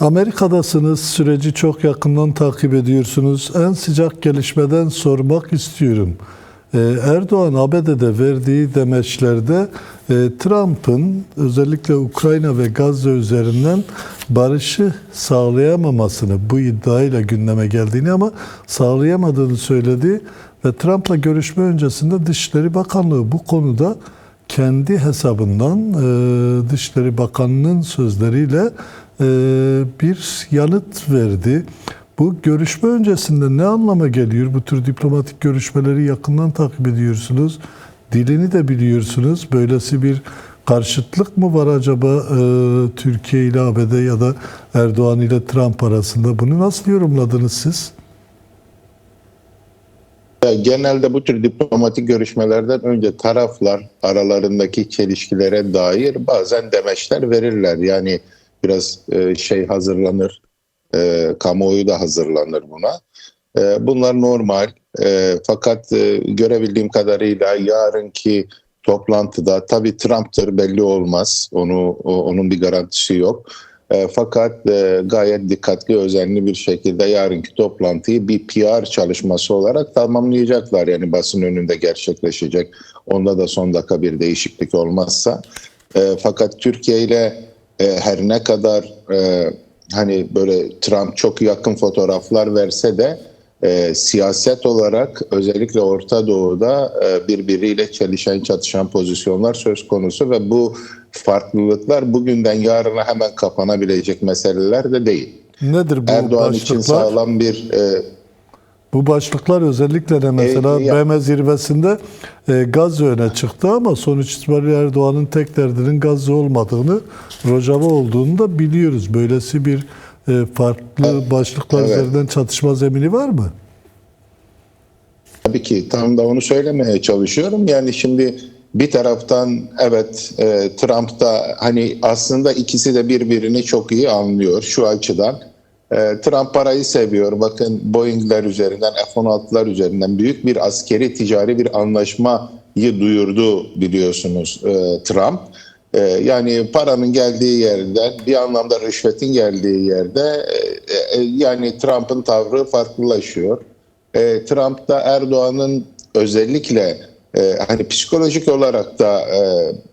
Amerika'dasınız, süreci çok yakından takip ediyorsunuz. En sıcak gelişmeden sormak istiyorum. Ee, Erdoğan ABD'de verdiği demeçlerde e, Trump'ın özellikle Ukrayna ve Gazze üzerinden barışı sağlayamamasını bu iddiayla gündeme geldiğini ama sağlayamadığını söyledi ve Trump'la görüşme öncesinde Dışişleri Bakanlığı bu konuda kendi hesabından e, Dışişleri Bakanı'nın sözleriyle bir yanıt verdi. Bu görüşme öncesinde ne anlama geliyor? Bu tür diplomatik görüşmeleri yakından takip ediyorsunuz. Dilini de biliyorsunuz. Böylesi bir karşıtlık mı var acaba e, Türkiye ile ABD ya da Erdoğan ile Trump arasında? Bunu nasıl yorumladınız siz? Genelde bu tür diplomatik görüşmelerden önce taraflar aralarındaki çelişkilere dair bazen demeçler verirler. Yani biraz e, şey hazırlanır, e, kamuoyu da hazırlanır buna. E, bunlar normal. E, fakat e, görebildiğim kadarıyla yarınki toplantıda tabii Trump'tır belli olmaz. Onu o- onun bir garantisi yok. E, fakat e, gayet dikkatli, özenli bir şekilde yarınki toplantıyı bir PR çalışması olarak tamamlayacaklar. Yani basın önünde gerçekleşecek. Onda da son dakika bir değişiklik olmazsa. E, fakat Türkiye ile e, her ne kadar e, hani böyle Trump çok yakın fotoğraflar verse de e, siyaset olarak özellikle Orta Doğu'da e, birbiriyle çelişen çatışan pozisyonlar söz konusu ve bu farklılıklar bugünden yarına hemen kapanabilecek meseleler de değil. Nedir bu Erdoğan için başlıklar? sağlam bir e, Bu başlıklar özellikle de mesela E, ya- BM zirvesinde e, Gazze öne çıktı ama sonuç itibariyle Erdoğan'ın tek derdinin Gazze olmadığını, Rojava olduğunu da biliyoruz. Böylesi bir e, farklı başlıklar evet. üzerinden çatışma zemini var mı? Tabii ki tam da onu söylemeye çalışıyorum. Yani şimdi bir taraftan evet e, Trump da hani aslında ikisi de birbirini çok iyi anlıyor şu açıdan. E, Trump parayı seviyor. Bakın Boeing'ler üzerinden, F-16'lar üzerinden büyük bir askeri ticari bir anlaşmayı duyurdu biliyorsunuz e, Trump. E, yani paranın geldiği yerden bir anlamda rüşvetin geldiği yerde e, e, yani Trump'ın tavrı farklılaşıyor. Trump da Erdoğan'ın özellikle hani psikolojik olarak da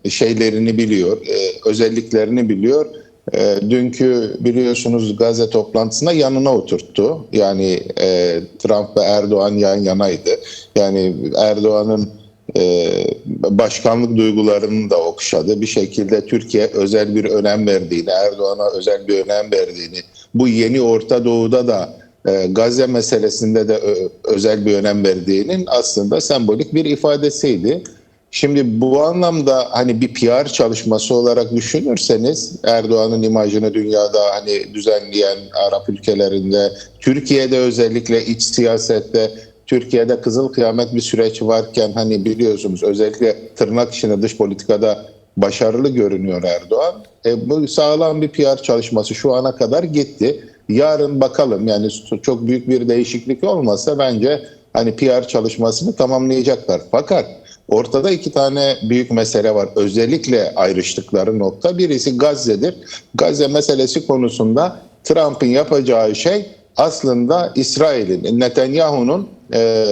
şeylerini biliyor, özelliklerini biliyor. E, dünkü biliyorsunuz Gazze toplantısında yanına oturttu. Yani e, Trump ve Erdoğan yan yanaydı. Yani Erdoğan'ın e, başkanlık duygularını da okşadı. Bir şekilde Türkiye özel bir önem verdiğini, Erdoğan'a özel bir önem verdiğini, bu yeni Orta Doğu'da da e, Gazze meselesinde de ö- özel bir önem verdiğinin aslında sembolik bir ifadesiydi. Şimdi bu anlamda hani bir PR çalışması olarak düşünürseniz Erdoğan'ın imajını dünyada hani düzenleyen Arap ülkelerinde, Türkiye'de özellikle iç siyasette Türkiye'de kızıl kıyamet bir süreç varken hani biliyorsunuz özellikle tırnak içinde dış politikada başarılı görünüyor Erdoğan. E, bu sağlam bir PR çalışması şu ana kadar gitti. Yarın bakalım yani çok büyük bir değişiklik olmazsa bence hani PR çalışmasını tamamlayacaklar. Fakat ortada iki tane büyük mesele var. Özellikle ayrıştıkları nokta birisi Gazze'dir. Gazze meselesi konusunda Trump'ın yapacağı şey aslında İsrail'in, Netanyahu'nun e,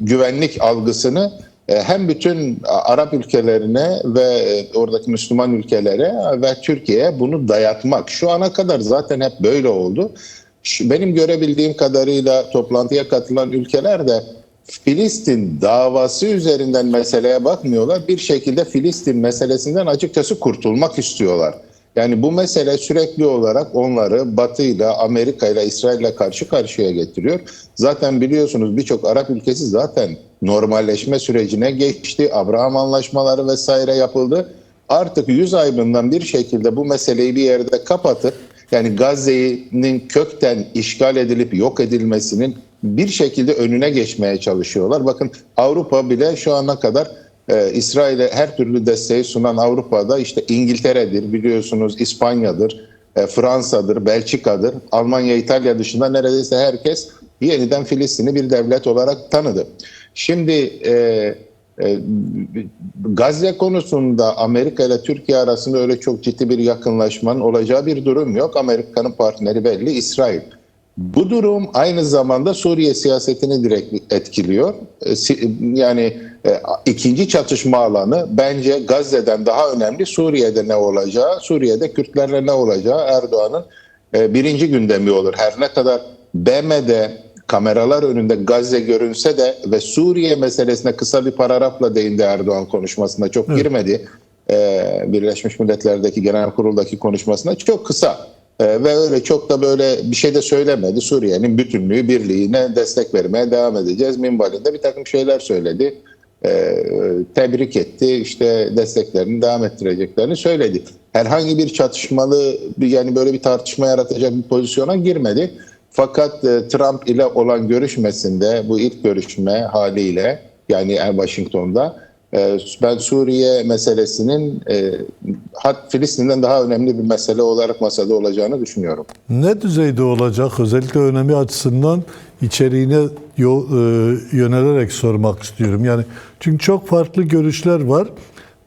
güvenlik algısını e, hem bütün Arap ülkelerine ve oradaki Müslüman ülkelere ve Türkiye'ye bunu dayatmak. Şu ana kadar zaten hep böyle oldu. Benim görebildiğim kadarıyla toplantıya katılan ülkeler de Filistin davası üzerinden meseleye bakmıyorlar. Bir şekilde Filistin meselesinden açıkçası kurtulmak istiyorlar. Yani bu mesele sürekli olarak onları Batı ile Amerika ile İsrail ile karşı karşıya getiriyor. Zaten biliyorsunuz birçok Arap ülkesi zaten normalleşme sürecine geçti. Abraham anlaşmaları vesaire yapıldı. Artık yüz aybından bir şekilde bu meseleyi bir yerde kapatıp yani Gazze'nin kökten işgal edilip yok edilmesinin bir şekilde önüne geçmeye çalışıyorlar. Bakın Avrupa bile şu ana kadar e, İsrail'e her türlü desteği sunan Avrupa'da işte İngiltere'dir biliyorsunuz İspanya'dır, e, Fransa'dır, Belçika'dır, Almanya, İtalya dışında neredeyse herkes yeniden Filistin'i bir devlet olarak tanıdı. Şimdi e, e, Gazze konusunda Amerika ile Türkiye arasında öyle çok ciddi bir yakınlaşmanın olacağı bir durum yok. Amerika'nın partneri belli İsrail. Bu durum aynı zamanda Suriye siyasetini direkt etkiliyor. E, Yani e, ikinci çatışma alanı bence Gazze'den daha önemli Suriye'de ne olacağı, Suriye'de Kürtlerle ne olacağı Erdoğan'ın e, birinci gündemi olur. Her ne kadar BM'de kameralar önünde Gazze görünse de ve Suriye meselesine kısa bir paragrafla değindi Erdoğan konuşmasında çok girmedi. Birleşmiş Milletler'deki genel kuruldaki konuşmasında çok kısa Ee, ve öyle çok da böyle bir şey de söylemedi. Suriye'nin bütünlüğü, birliğine destek vermeye devam edeceğiz. Minvalinde bir takım şeyler söyledi. Ee, tebrik etti. İşte desteklerini devam ettireceklerini söyledi. Herhangi bir çatışmalı yani böyle bir tartışma yaratacak bir pozisyona girmedi. Fakat e, Trump ile olan görüşmesinde bu ilk görüşme haliyle yani Washington'da e, ben Suriye meselesinin e, hat Filistin'den daha önemli bir mesele olarak masada olacağını düşünüyorum. Ne düzeyde olacak? Özellikle önemi açısından içeriğine e, yönelerek sormak istiyorum. Yani çünkü çok farklı görüşler var.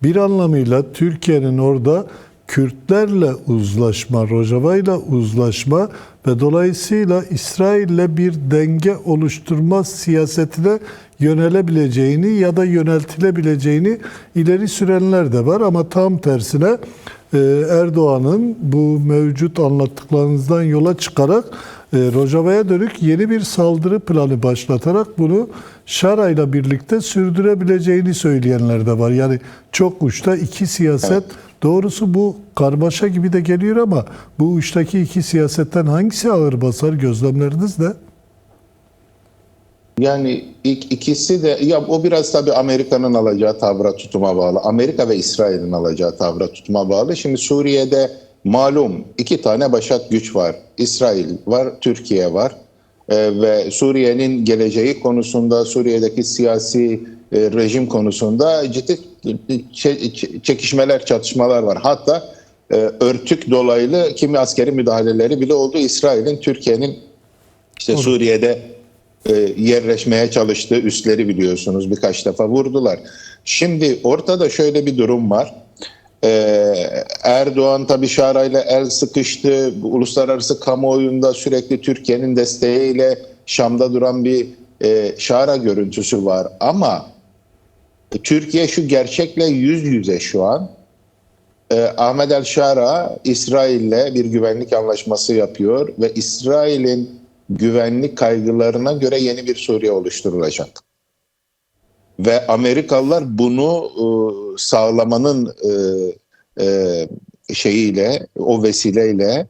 Bir anlamıyla Türkiye'nin orada Kürtlerle uzlaşma, Rojava ile uzlaşma ve dolayısıyla İsrail'le bir denge oluşturma siyasetine yönelebileceğini ya da yöneltilebileceğini ileri sürenler de var ama tam tersine e, Erdoğan'ın bu mevcut anlattıklarınızdan yola çıkarak e, Rojava'ya dönük yeni bir saldırı planı başlatarak bunu Şara ile birlikte sürdürebileceğini söyleyenler de var. Yani çok uçta iki siyaset doğrusu bu karmaşa gibi de geliyor ama bu uçtaki iki siyasetten hangisi ağır basar gözlemleriniz ne? Yani ilk ikisi de ya o biraz tabii Amerika'nın alacağı tavra tutuma bağlı. Amerika ve İsrail'in alacağı tavra tutuma bağlı. Şimdi Suriye'de malum iki tane başat güç var. İsrail var, Türkiye var. Ee, ve Suriye'nin geleceği konusunda, Suriye'deki siyasi rejim konusunda ciddi çe- çekişmeler, çatışmalar var. Hatta e, örtük dolaylı kimi askeri müdahaleleri bile oldu. İsrail'in, Türkiye'nin işte Suriye'de e, yerleşmeye çalıştığı üsleri biliyorsunuz birkaç defa vurdular. Şimdi ortada şöyle bir durum var. Erdoğan tabii Şara'yla el sıkıştı. Uluslararası kamuoyunda sürekli Türkiye'nin desteğiyle Şam'da duran bir e, Şara görüntüsü var. Ama Türkiye şu gerçekle yüz yüze şu an. Ee, Ahmet El Şara İsrail'le bir güvenlik anlaşması yapıyor ve İsrail'in güvenlik kaygılarına göre yeni bir Suriye oluşturulacak. Ve Amerikalılar bunu e, sağlamanın e, e, şeyiyle, o vesileyle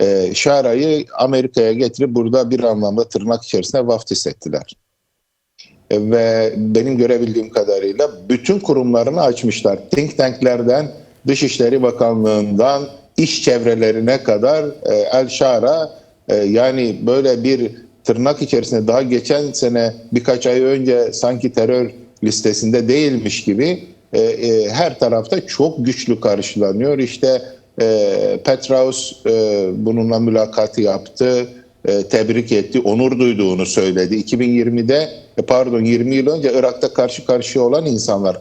e, Şara'yı Amerika'ya getirip burada bir anlamda tırnak içerisinde vaftiz ettiler. Ve benim görebildiğim kadarıyla bütün kurumlarını açmışlar. Think tanklerden, Dışişleri Bakanlığı'ndan, iş çevrelerine kadar e, El Şara e, yani böyle bir tırnak içerisinde daha geçen sene birkaç ay önce sanki terör listesinde değilmiş gibi e, e, her tarafta çok güçlü karşılanıyor. İşte e, Petraeus e, bununla mülakatı yaptı, tebrik etti, onur duyduğunu söyledi. 2020'de e, pardon 20 yıl önce Irak'ta karşı karşıya olan insanlar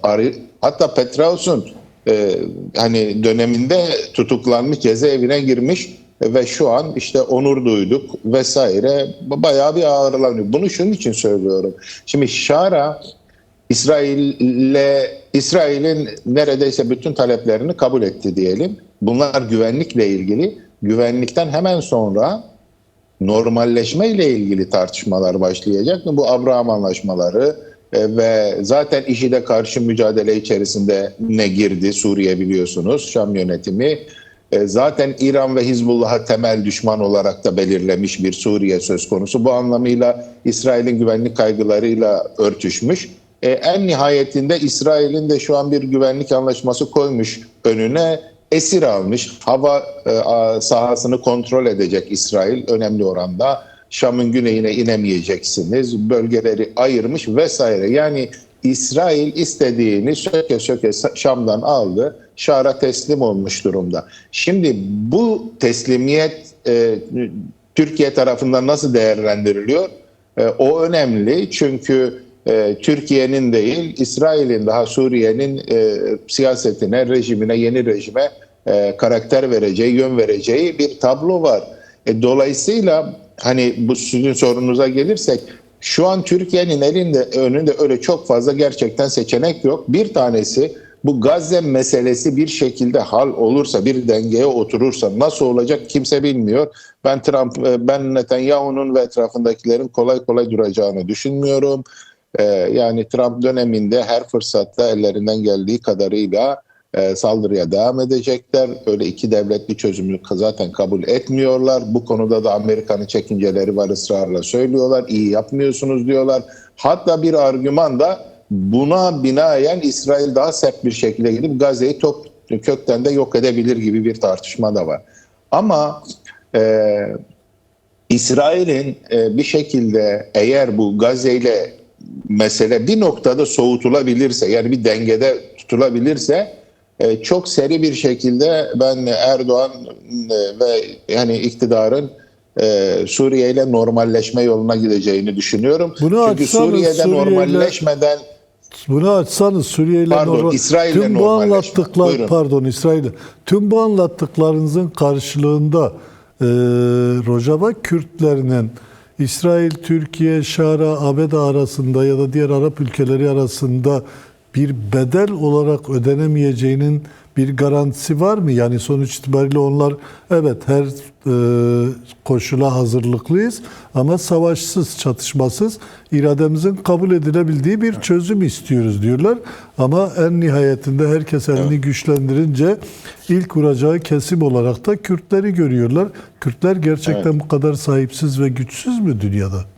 hatta Petraeus'un e, hani döneminde tutuklanmış cezaevine girmiş ve şu an işte onur duyduk vesaire bayağı bir ağırlanıyor. Bunu şunun için söylüyorum. Şimdi Şara İsrail'le İsrail'in neredeyse bütün taleplerini kabul etti diyelim. Bunlar güvenlikle ilgili. Güvenlikten hemen sonra normalleşme ile ilgili tartışmalar başlayacak mı? Bu Abraham anlaşmaları e, ve zaten IŞİD'e karşı mücadele içerisinde ne girdi Suriye biliyorsunuz Şam yönetimi. E, Zaten İran ve Hizbullah'a temel düşman olarak da belirlemiş bir Suriye söz konusu. Bu anlamıyla İsrail'in güvenlik kaygılarıyla örtüşmüş. E, en nihayetinde İsrail'in de şu an bir güvenlik anlaşması koymuş önüne esir almış. Hava e, sahasını kontrol edecek İsrail önemli oranda. Şam'ın güneyine inemeyeceksiniz. Bölgeleri ayırmış vesaire. Yani İsrail istediğini söke söke Şam'dan aldı. Şar'a teslim olmuş durumda. Şimdi bu teslimiyet e, Türkiye tarafından nasıl değerlendiriliyor? E, o önemli çünkü e, Türkiye'nin değil İsrail'in daha Suriye'nin e, siyasetine, rejimine, yeni rejime e, karakter vereceği, yön vereceği bir tablo var. Dolayısıyla hani bu sizin sorunuza gelirsek şu an Türkiye'nin elinde önünde öyle çok fazla gerçekten seçenek yok. Bir tanesi bu Gazze meselesi bir şekilde hal olursa, bir dengeye oturursa nasıl olacak kimse bilmiyor. Ben Trump, ben Netanyahu'nun ve etrafındakilerin kolay kolay duracağını düşünmüyorum. E, Yani Trump döneminde her fırsatta ellerinden geldiği kadarıyla e, saldırıya devam edecekler. Öyle iki devletli çözümü zaten kabul etmiyorlar. Bu konuda da Amerika'nın çekinceleri var ısrarla söylüyorlar. İyi yapmıyorsunuz diyorlar. Hatta bir argüman da buna binaen İsrail daha sert bir şekilde gidip Gazze'yi top, kökten de yok edebilir gibi bir tartışma da var. Ama e, İsrail'in e, bir şekilde eğer bu Gazze ile mesele bir noktada soğutulabilirse yani bir dengede tutulabilirse e, çok seri bir şekilde ben Erdoğan e, ve yani iktidarın e, Suriye ile normalleşme yoluna gideceğini düşünüyorum. Bunu Çünkü Suriye'de Suriye normalleşmeden Bunu açsanız Suriye ile Pardon, normal- İsrail'le tüm bu anlattıklar Buyurun. pardon İsrail'le tüm bu anlattıklarınızın karşılığında e, Rojava Kürtlerinin İsrail, Türkiye, Şara, Abeda arasında ya da diğer Arap ülkeleri arasında bir bedel olarak ödenemeyeceğinin bir garantisi var mı? Yani sonuç itibariyle onlar evet her e, koşula hazırlıklıyız ama savaşsız, çatışmasız irademizin kabul edilebildiği bir çözüm istiyoruz diyorlar. Ama en nihayetinde herkes elini güçlendirince ilk vuracağı kesim olarak da Kürtleri görüyorlar. Kürtler gerçekten bu kadar sahipsiz ve güçsüz mü dünyada?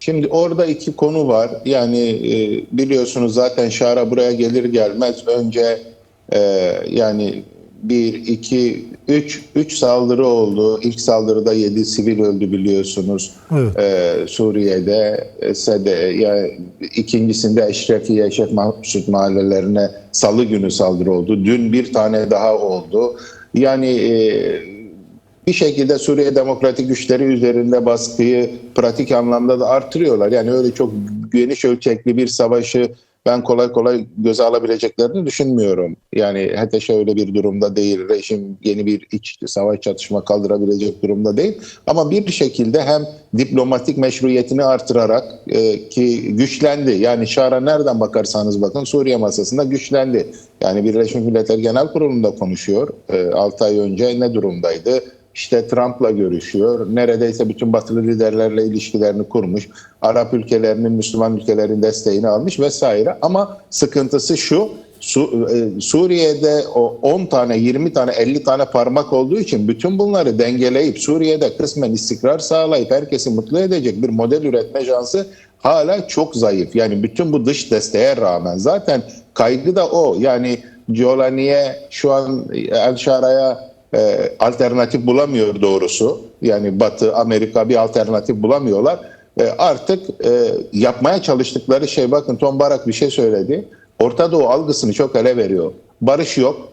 Şimdi orada iki konu var. Yani e, biliyorsunuz zaten Şara buraya gelir gelmez önce e, yani bir, iki, üç, üç saldırı oldu. İlk saldırıda yedi sivil öldü biliyorsunuz. Evet. E, Suriye'de, e, Sede, ya ikincisinde Eşrefiye, Eşref Mahsut mahallelerine salı günü saldırı oldu. Dün bir tane daha oldu. Yani e, bir şekilde Suriye Demokratik Güçleri üzerinde baskıyı pratik anlamda da artırıyorlar. Yani öyle çok geniş ölçekli bir savaşı ben kolay kolay göze alabileceklerini düşünmüyorum. Yani HTŞ öyle bir durumda değil. Rejim yeni bir iç savaş çatışma kaldırabilecek durumda değil. Ama bir şekilde hem diplomatik meşruiyetini artırarak e, ki güçlendi. Yani Şara nereden bakarsanız bakın Suriye masasında güçlendi. Yani Birleşmiş Milletler Genel Kurulu'nda konuşuyor. 6 ay önce ne durumdaydı? İşte Trump'la görüşüyor. Neredeyse bütün batılı liderlerle ilişkilerini kurmuş. Arap ülkelerinin, Müslüman ülkelerin desteğini almış vesaire. Ama sıkıntısı şu. Su, e, Suriye'de o 10 tane, 20 tane, 50 tane parmak olduğu için bütün bunları dengeleyip Suriye'de kısmen istikrar sağlayıp herkesi mutlu edecek bir model üretme şansı hala çok zayıf. Yani bütün bu dış desteğe rağmen zaten kaygı da o. Yani Giolani'ye şu an El Şara'ya e, alternatif bulamıyor doğrusu. Yani Batı, Amerika bir alternatif bulamıyorlar. E, artık e, yapmaya çalıştıkları şey bakın Tom Barak bir şey söyledi. Orta Doğu algısını çok ele veriyor. Barış yok.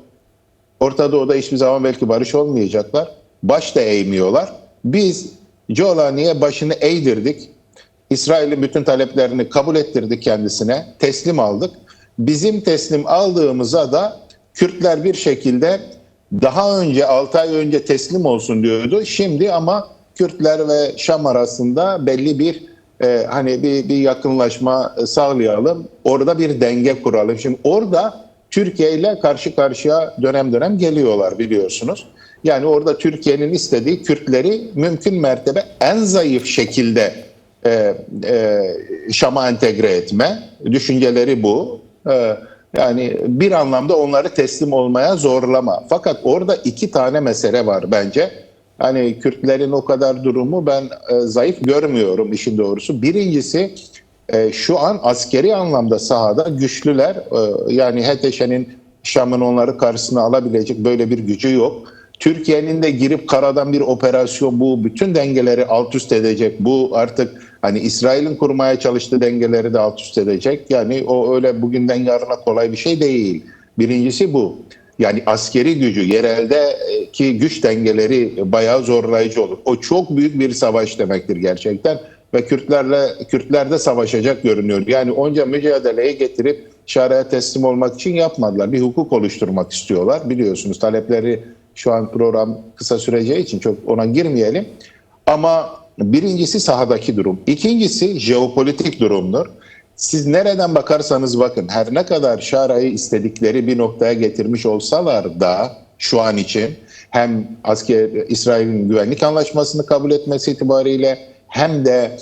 Orta Doğu'da hiçbir zaman belki barış olmayacaklar. Baş da eğmiyorlar. Biz Giolani'ye başını eğdirdik. İsrail'in bütün taleplerini kabul ettirdik kendisine. Teslim aldık. Bizim teslim aldığımıza da Kürtler bir şekilde daha önce 6 ay önce teslim olsun diyordu. Şimdi ama Kürtler ve Şam arasında belli bir e, hani bir, bir yakınlaşma sağlayalım. Orada bir denge kuralım. Şimdi orada Türkiye ile karşı karşıya dönem dönem geliyorlar biliyorsunuz. Yani orada Türkiye'nin istediği Kürtleri mümkün mertebe en zayıf şekilde e, e, Şam'a entegre etme. Düşünceleri bu. E, yani bir anlamda onları teslim olmaya zorlama. Fakat orada iki tane mesele var bence. Hani Kürtlerin o kadar durumu ben e, zayıf görmüyorum işin doğrusu. Birincisi e, şu an askeri anlamda sahada güçlüler. E, yani HTŞ'nin Şam'ın onları karşısına alabilecek böyle bir gücü yok. Türkiye'nin de girip karadan bir operasyon bu bütün dengeleri alt üst edecek. Bu artık hani İsrail'in kurmaya çalıştığı dengeleri de alt üst edecek. Yani o öyle bugünden yarına kolay bir şey değil. Birincisi bu. Yani askeri gücü, yereldeki güç dengeleri bayağı zorlayıcı olur. O çok büyük bir savaş demektir gerçekten. ve Kürtlerle Kürtler de savaşacak görünüyor. Yani onca mücadeleye getirip Şara'ya teslim olmak için yapmadılar. Bir hukuk oluşturmak istiyorlar. Biliyorsunuz talepleri şu an program kısa süreceği için çok ona girmeyelim. Ama birincisi sahadaki durum. İkincisi jeopolitik durumdur. Siz nereden bakarsanız bakın her ne kadar Şara'yı istedikleri bir noktaya getirmiş olsalar da şu an için hem asker İsrail'in güvenlik anlaşmasını kabul etmesi itibariyle hem de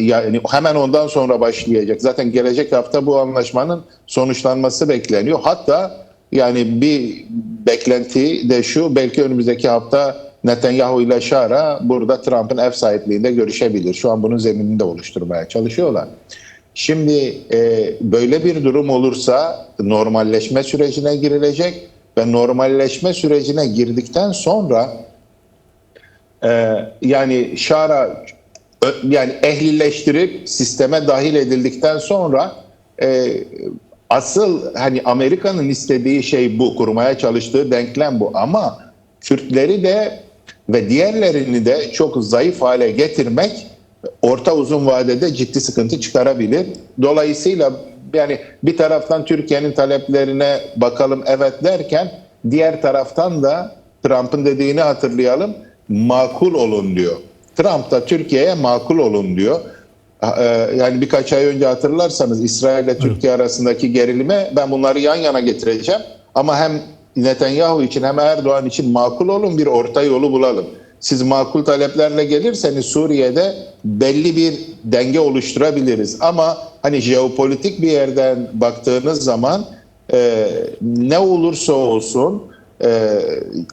yani hemen ondan sonra başlayacak. Zaten gelecek hafta bu anlaşmanın sonuçlanması bekleniyor. Hatta yani bir beklenti de şu belki önümüzdeki hafta Netanyahu ile Şara burada Trump'ın ev sahipliğinde görüşebilir. Şu an bunun zeminini de oluşturmaya çalışıyorlar. Şimdi e, böyle bir durum olursa normalleşme sürecine girilecek ve normalleşme sürecine girdikten sonra e, yani Şara yani ehlileştirip sisteme dahil edildikten sonra e, asıl hani Amerika'nın istediği şey bu kurmaya çalıştığı denklem bu ama Kürtleri de ve diğerlerini de çok zayıf hale getirmek orta uzun vadede ciddi sıkıntı çıkarabilir. Dolayısıyla yani bir taraftan Türkiye'nin taleplerine bakalım evet derken diğer taraftan da Trump'ın dediğini hatırlayalım makul olun diyor. Trump da Türkiye'ye makul olun diyor. E, Yani birkaç ay önce hatırlarsanız İsrail ile Türkiye arasındaki gerilime ben bunları yan yana getireceğim. Ama hem Netanyahu için hem Erdoğan için makul olun bir orta yolu bulalım. Siz makul taleplerle gelirseniz Suriye'de belli bir denge oluşturabiliriz. Ama hani jeopolitik bir yerden baktığınız zaman e, ne olursa olsun e,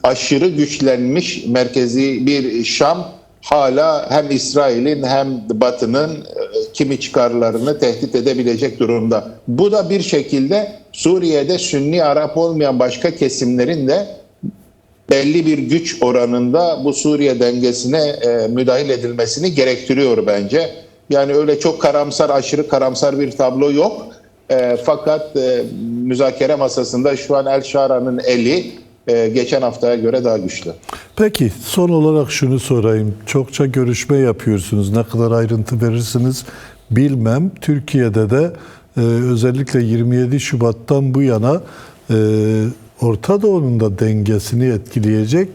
aşırı güçlenmiş merkezi bir Şam hala hem İsrail'in hem Batı'nın e, kimi çıkarlarını tehdit edebilecek durumda. Bu da bir şekilde Suriye'de Sünni Arap olmayan başka kesimlerin de belli bir güç oranında bu Suriye dengesine e, müdahil edilmesini gerektiriyor bence. Yani öyle çok karamsar, aşırı karamsar bir tablo yok. E, fakat e, müzakere masasında şu an El Şara'nın eli e, geçen haftaya göre daha güçlü. Peki son olarak şunu sorayım. Çokça görüşme yapıyorsunuz. Ne kadar ayrıntı verirsiniz bilmem. Türkiye'de de e, özellikle 27 Şubat'tan bu yana e, Orta Doğu'nun da dengesini etkileyecek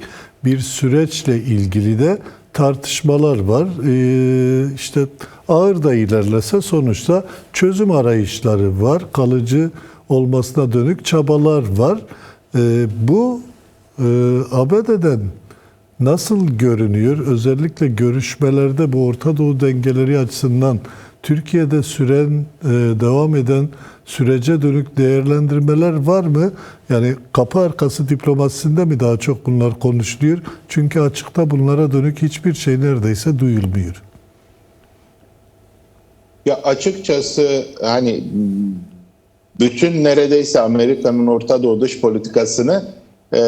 bir süreçle ilgili de tartışmalar var. E, işte ağır da ilerlese sonuçta çözüm arayışları var. Kalıcı olmasına dönük çabalar var. E, bu e, ABD'den nasıl görünüyor? Özellikle görüşmelerde bu Orta Doğu dengeleri açısından Türkiye'de süren, e, devam eden sürece dönük değerlendirmeler var mı? Yani kapı arkası diplomasisinde mi daha çok bunlar konuşuluyor? Çünkü açıkta bunlara dönük hiçbir şey neredeyse duyulmuyor. Ya açıkçası hani bütün neredeyse Amerika'nın Orta Doğu dış politikasını e,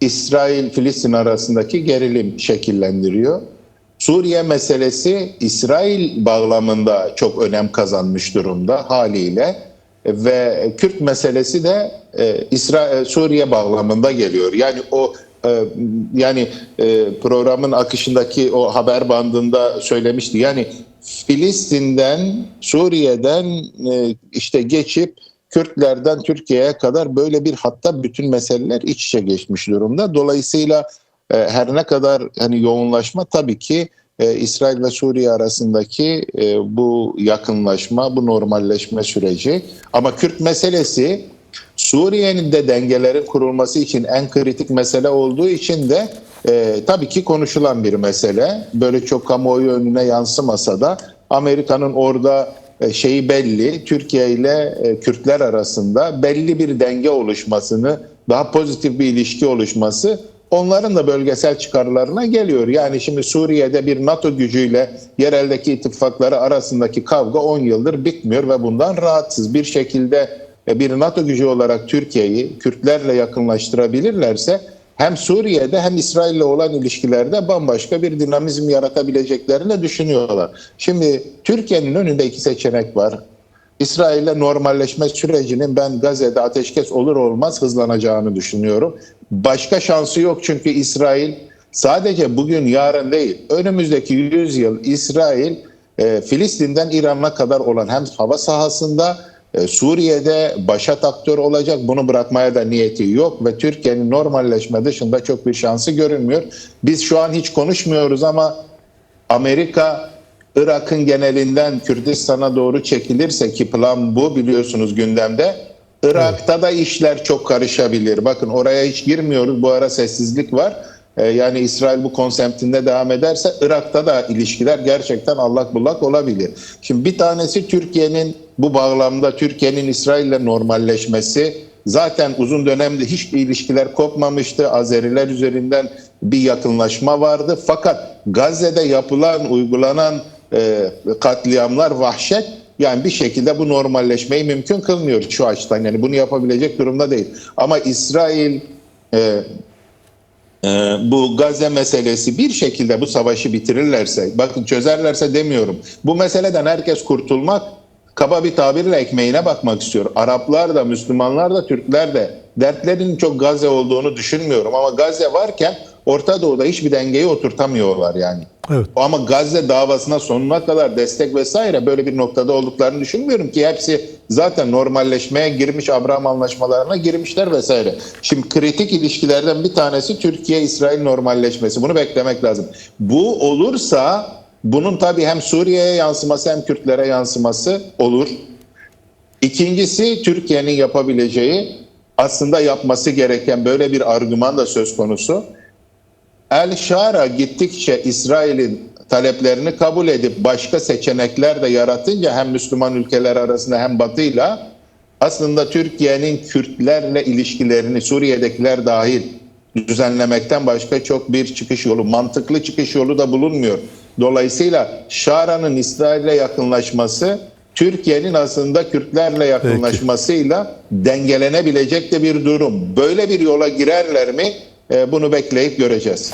İsrail-Filistin arasındaki gerilim şekillendiriyor. Suriye meselesi İsrail bağlamında çok önem kazanmış durumda haliyle ve Kürt meselesi de e, İsrail Suriye bağlamında geliyor. Yani o e, yani e, programın akışındaki o haber bandında söylemişti. Yani Filistin'den, Suriye'den e, işte geçip Kürtlerden Türkiye'ye kadar böyle bir hatta bütün meseleler iç içe geçmiş durumda. Dolayısıyla e, her ne kadar hani yoğunlaşma tabii ki e, İsrail ve Suriye arasındaki bu yakınlaşma, bu normalleşme süreci. Ama Kürt meselesi Suriye'nin de dengelerin kurulması için en kritik mesele olduğu için de e, tabii ki konuşulan bir mesele. Böyle çok kamuoyu önüne yansımasa da Amerika'nın orada e, şeyi belli, Türkiye ile e, Kürtler arasında belli bir denge oluşmasını, daha pozitif bir ilişki oluşması onların da bölgesel çıkarlarına geliyor. Yani şimdi Suriye'de bir NATO gücüyle yereldeki ittifakları arasındaki kavga 10 yıldır bitmiyor ve bundan rahatsız bir şekilde e, bir NATO gücü olarak Türkiye'yi Kürtlerle yakınlaştırabilirlerse hem Suriye'de hem İsrail'le olan ilişkilerde bambaşka bir dinamizm yaratabileceklerini düşünüyorlar. Şimdi Türkiye'nin önünde iki seçenek var. İsrail'le normalleşme sürecinin ben Gazze'de ateşkes olur olmaz hızlanacağını düşünüyorum. Başka şansı yok çünkü İsrail sadece bugün yarın değil önümüzdeki 100 yıl İsrail e, Filistin'den İran'a kadar olan hem hava sahasında e, Suriye'de başat aktör olacak. Bunu bırakmaya da niyeti yok ve Türkiye'nin normalleşme dışında çok bir şansı görünmüyor. Biz şu an hiç konuşmuyoruz ama Amerika Irak'ın genelinden Kürdistan'a doğru çekilirse ki plan bu biliyorsunuz gündemde. Irak'ta da işler çok karışabilir. Bakın oraya hiç girmiyoruz. Bu ara sessizlik var. Ee, yani İsrail bu konseptinde devam ederse Irak'ta da ilişkiler gerçekten allak bullak olabilir. Şimdi bir tanesi Türkiye'nin bu bağlamda Türkiye'nin İsrail'le normalleşmesi zaten uzun dönemde hiç ilişkiler kopmamıştı. Azeriler üzerinden bir yakınlaşma vardı. Fakat Gazze'de yapılan, uygulanan e, katliamlar vahşet yani bir şekilde bu normalleşmeyi mümkün kılmıyor şu açıdan. Yani bunu yapabilecek durumda değil. Ama İsrail e, bu Gazze meselesi bir şekilde bu savaşı bitirirlerse, bakın çözerlerse demiyorum. Bu meseleden herkes kurtulmak, kaba bir tabirle ekmeğine bakmak istiyor. Araplar da, Müslümanlar da, Türkler de dertlerinin çok Gazze olduğunu düşünmüyorum. Ama Gazze varken Orta Doğu'da hiçbir dengeyi oturtamıyorlar yani. Evet. Ama Gazze davasına sonuna kadar destek vesaire böyle bir noktada olduklarını düşünmüyorum ki hepsi zaten normalleşmeye girmiş Abraham anlaşmalarına girmişler vesaire. Şimdi kritik ilişkilerden bir tanesi Türkiye-İsrail normalleşmesi. Bunu beklemek lazım. Bu olursa bunun tabii hem Suriye'ye yansıması hem Kürtlere yansıması olur. İkincisi Türkiye'nin yapabileceği aslında yapması gereken böyle bir argüman da söz konusu. El Şara gittikçe İsrail'in taleplerini kabul edip başka seçenekler de yaratınca hem Müslüman ülkeler arasında hem Batı'yla aslında Türkiye'nin Kürtlerle ilişkilerini Suriye'dekiler dahil düzenlemekten başka çok bir çıkış yolu, mantıklı çıkış yolu da bulunmuyor. Dolayısıyla Şara'nın İsrail'le yakınlaşması Türkiye'nin aslında Kürtlerle yakınlaşmasıyla dengelenebilecek de bir durum. Böyle bir yola girerler mi? E, Bunu bekleyip göreceğiz.